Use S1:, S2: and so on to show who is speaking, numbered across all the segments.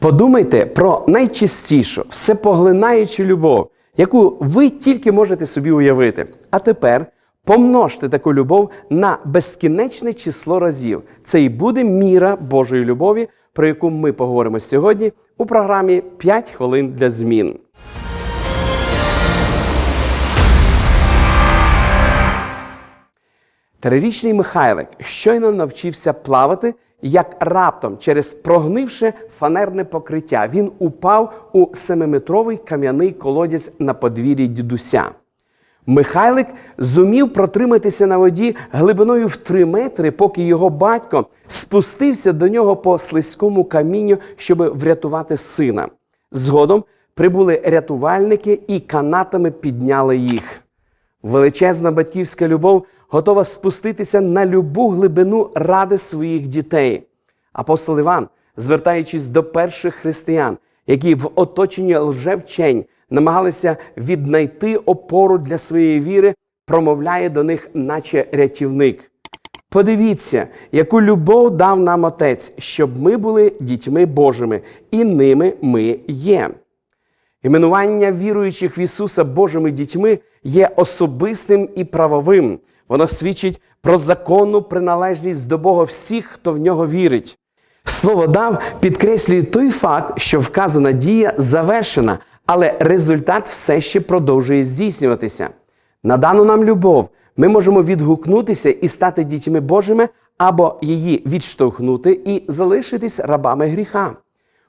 S1: Подумайте про найчистішу, всепоглинаючу любов, яку ви тільки можете собі уявити. А тепер помножте таку любов на безкінечне число разів. Це і буде міра Божої любові, про яку ми поговоримо сьогодні у програмі «5 хвилин для змін. Трирічний Михайлик щойно навчився плавати, як раптом через прогнивше фанерне покриття він упав у семиметровий кам'яний колодязь на подвір'ї дідуся. Михайлик зумів протриматися на воді глибиною в три метри, поки його батько спустився до нього по слизькому камінню, щоб врятувати сина. Згодом прибули рятувальники і канатами підняли їх. Величезна батьківська любов готова спуститися на любу глибину ради своїх дітей. Апостол Іван, звертаючись до перших християн, які в оточенні лжевчень намагалися віднайти опору для своєї віри, промовляє до них, наче рятівник. Подивіться, яку любов дав нам Отець, щоб ми були дітьми Божими, і ними ми є. Іменування віруючих в Ісуса Божими дітьми є особистим і правовим. Воно свідчить про законну приналежність до Бога всіх, хто в нього вірить. Слово дав підкреслює той факт, що вказана дія завершена, але результат все ще продовжує здійснюватися. На дану нам любов ми можемо відгукнутися і стати дітьми Божими, або її відштовхнути і залишитись рабами гріха.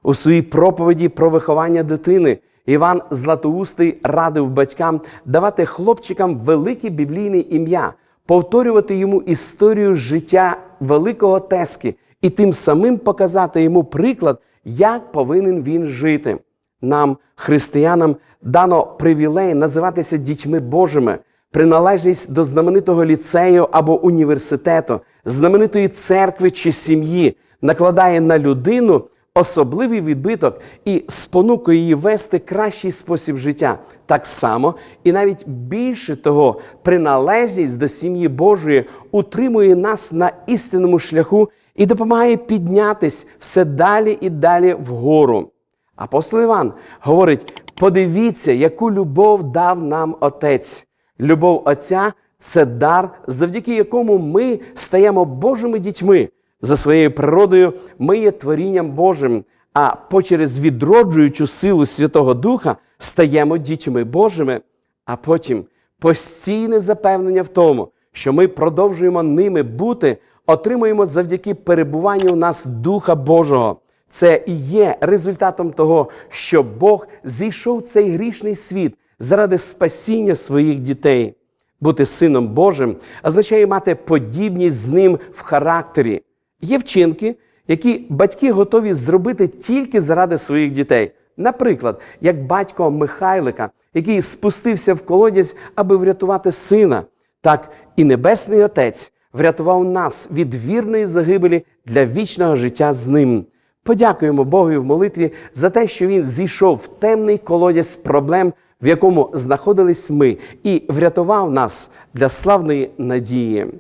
S1: У своїй проповіді про виховання дитини Іван Златоустий радив батькам давати хлопчикам велике біблійне ім'я, повторювати йому історію життя великого Тески і тим самим показати йому приклад, як повинен він жити. Нам, християнам, дано привілей називатися дітьми Божими, приналежність до знаменитого ліцею або університету, знаменитої церкви чи сім'ї накладає на людину особливий відбиток і спонукує її вести кращий спосіб життя. Так само і навіть більше того, приналежність до сім'ї Божої утримує нас на істинному шляху і допомагає піднятись все далі і далі вгору. Апостол Іван говорить: подивіться, яку любов дав нам Отець. Любов Отця це дар, завдяки якому ми стаємо Божими дітьми. За своєю природою ми є творінням Божим, а почерез відроджуючу силу Святого Духа стаємо дітьми Божими, а потім постійне запевнення в тому, що ми продовжуємо ними бути, отримуємо завдяки перебуванню в нас Духа Божого. Це і є результатом того, що Бог зійшов в цей грішний світ заради спасіння своїх дітей. Бути сином Божим означає мати подібність з ним в характері. Є вчинки, які батьки готові зробити тільки заради своїх дітей. Наприклад, як батько Михайлика, який спустився в колодязь, аби врятувати сина, так і Небесний Отець врятував нас від вірної загибелі для вічного життя з ним. Подякуємо Богу в молитві за те, що Він зійшов в темний колодязь проблем, в якому знаходились ми, і врятував нас для славної надії.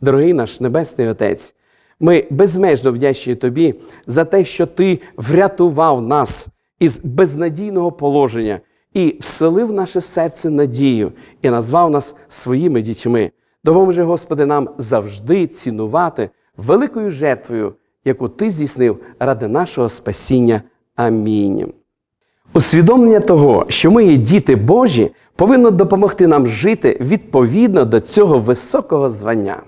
S1: Дорогий наш Небесний Отець, ми безмежно вдячні Тобі за те, що Ти врятував нас із безнадійного положення і вселив в наше серце надію і назвав нас своїми дітьми. Допоможи, Господи, нам завжди цінувати великою жертвою, яку Ти здійснив ради нашого спасіння. Амінь. Усвідомлення того, що ми є діти Божі, повинно допомогти нам жити відповідно до цього високого звання.